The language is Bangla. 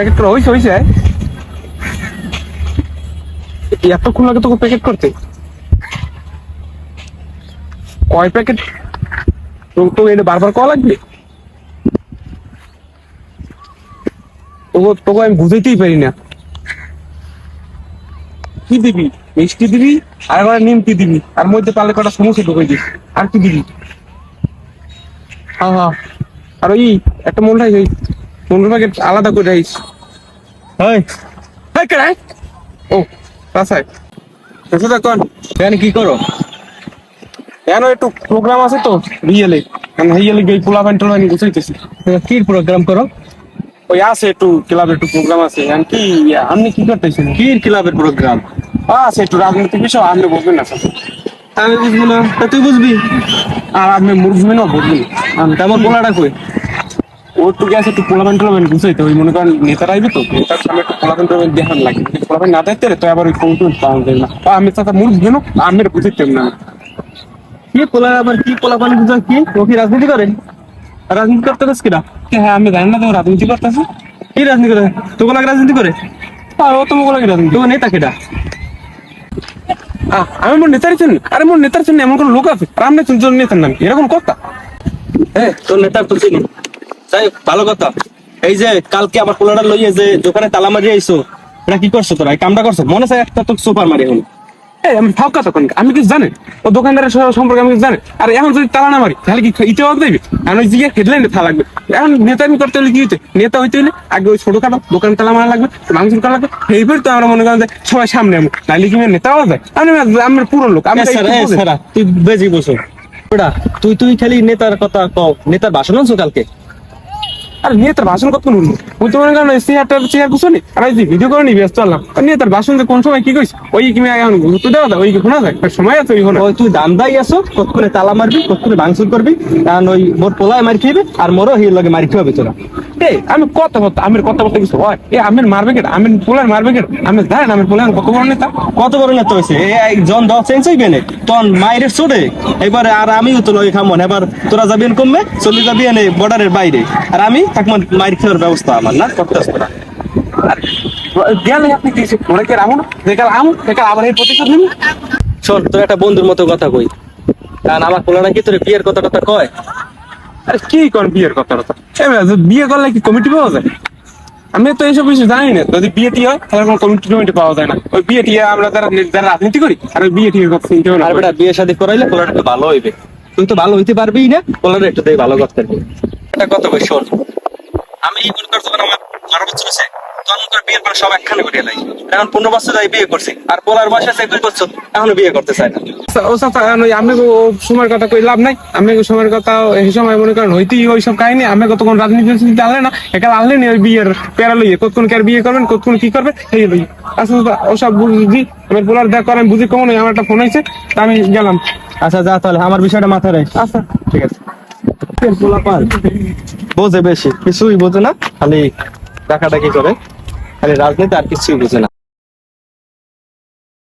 প্যাকেট করা হয়েছে হয়েছে এতক্ষণ লাগে তোকে প্যাকেট করতে? কয় প্যাকেট? তো তো এটা বারবার কল লাগবে? তোকে তোকে আমি বুঝাইতেই পারি না। কি দিবি? মিষ্টি দিবি? আর একবার নিমকি দিবি? আর মধ্যে পালে কটা সমস্যা ঢুকাই দিস আর কি দিবি? হ্যাঁ হ্যাঁ। আর ওই একটা মনে হয় প্যাকেট আলাদা করে রাইস হয় হ্যাঁ কে ও রাসাই কোন কেন কি করো? কেন একটু প্রোগ্রাম আছে তো বিয়েলে আমি গিয়ে পোলা গুছাইতেছি। কি প্রোগ্রাম করো? ওই আছে একটু ক্লাবে একটু প্রোগ্রাম আছে। এখন কি আপনি কি করতেছেন কি ক্লাবের প্রোগ্রাম আছে একটু রাজনৈতিক বিষয় আপনি বলবেন না। স্যার আমি বুঝব না। তুই বুঝবি? আর আপনি মুরগি না। বলবেন আমি তো আমার পোলাটা কই? ও একটু গেছে একটু পোলাপেন টোলাপেন বুঝাইতে ওই মনে করেন নেতারা আইবে তো নেতার সামনে একটু পোলাপেন টোলাপেন দেখান লাগে। যদি পোলাপেন না দেখতে তো আবার ওই পাওয়া যায় না। আমি চাচা মুরগি কেন আমি বুঝাইতাম না। কি পোলার আবার কি পোলা বুঝা কি? ও কি রাজনীতি করে? রাজনীতি করতে পারছ কিনা? হ্যাঁ আমি জানি না তো রাজনীতি করতেছে। কি রাজনীতি করে? লাগে রাজনীতি করে? আর ও তো রাজনীতি তোকে নেতা কেটা আমি মোর নেতার চিনি আরে মোর নেতার চিনি এমন কোন লোক আছে? আর আপনি চিনছেন নেতার নাম এরকম কথা? হ্যাঁ তোর নেতার তো চিনি। যাই ভালো কথা। এই যে কালকে আমার কোলাটা লইয়ে যে দোকানে তালা মারিয়ে আইসো এটা কি করছ তোরা? এই কামটা করছ? মনে চাই একটা তো সুপার মারি এখন এই আমি ফাঁকা তখন। আমি কিছু জানি? ও দোকানদারের সম্পর্কে আমি কিছু জানি? আর এখন যদি তালা না মারি তাহলে কি ইতে অগ দেবে? ওই জিগে হেডলাইনে থাকা লাগবে। এখন নেতা আমি করতে হলে কি হইতে? নেতা হইতে হলে আগে ওই ছোটখাটো দোকান তালা মারা লাগবে ভাঙচুর করা লাগবে। এইবার তো আমরা মনে করেন যে সবাই সামনে আমি। নাইলে কি নেতা হওয়া যায় আমি আমার পুরো লোক। আমি তুই বেজি বসো। ওটা তুই তুই খালি নেতার কথা কও। নেতার ভাষণ আনছো কালকে? আর নিয়ে তার ভাষণ কত শুনব ওই তো মনে করেন চেয়ারটা চেয়ার কুছনি আর এই ভিডিও করে ব্যস্ত হলাম। আর নেতার ভাষণ যে কোন সময় কি কইস ওই কি এখন গুরুত্ব দেওয়া যায় ওই কি শোনা যায়? সময় আছে ওই তুই দান্দাই আছো কতক্ষণে তালা মারবি কতক্ষণে ভাঙচুর করবি কারণ ওই মোর পোলায় মারি খাইবে আর মোরও হির লগে মারি খাওয়াবে তোরা এই আমি কত কথা আমির কথা বলতে কিছু হয় এ আমির মারবে কেটে আমির পোলার মারবে কেটে আমির পোলার কত বড় নেতা? কত বড় নেতা হয়েছে এই জন দশ চেঞ্জ হইবে না। তখন মায়ের চোটে এবারে আর আমিও তো লগে খামন এবার তোরা যাবি কমবে চলে যাবি এনে বর্ডারের বাইরে। আর আমি থাকমান মায়ের খাওয়ার ব্যবস্থা আমার। না করতেছ তোরা গেলে আপনি দেখাল দেখাল আবার এই প্রতিশোধ নিবি শোন তোর একটা বন্ধুর মতো কথা কই। কারণ আমার তোর বিয়ের কথা টথা কয়? আরে কি কোন বিয়ের কথা কথা বিয়ে করলে কি কমিটি পাওয়া যায়? আমি তো এইসব কিছু জানি না। যদি বিয়ে টিয়ে হয় তাহলে কোনো কমিটি টমিটি পাওয়া যায় না। ওই বিয়ে টিয়ে আমরা যারা যারা রাজনীতি করি আর ওই বিয়ে কথা চিনতে না আর বেটা বিয়ে শাদী করাইলে পোলাটা একটু ভালো হইবে। তুই তো ভালো হইতে পারবি না পোলাটা একটু দেই ভালো করতে পারবি। কথা কই শোন। আমি মনে কর যখন আমার বারো বছর আছে তখন কর বিয়ের পর সব একখানে করিয়ে লাই এখন পনেরো বছর যাই বিয়ে করছি। আর পোলার বয়স আছে একুশ বছর। এখনও বিয়ে করতে চায় না। ও সাথে আমি সময়ের কথা কই লাভ নাই। আমি সময়ের কথা এই সময় মনে করেন হইতেই ওই সব কাহিনী। আমি কতক্ষণ রাজনীতি রাজনীতি আনলে না একাল আনলে নি ওই বিয়ের প্যারা লইয়ে। কতক্ষণ কে আর বিয়ে করবেন কতক্ষণ কি করবে সেই লই আচ্ছা ওসব বুঝি। এবার বলার দেখ করে আমি বুঝি কমন আমার একটা ফোন হয়েছে তা আমি গেলাম। আচ্ছা যা তাহলে আমার বিষয়টা মাথায় রাখ। আচ্ছা। ঠিক আছে। বোঝে বেশি। কিছুই বোঝে না খালি ডাকাডাকি করে। খালি রাজনীতি আর কিছুই বোঝে না।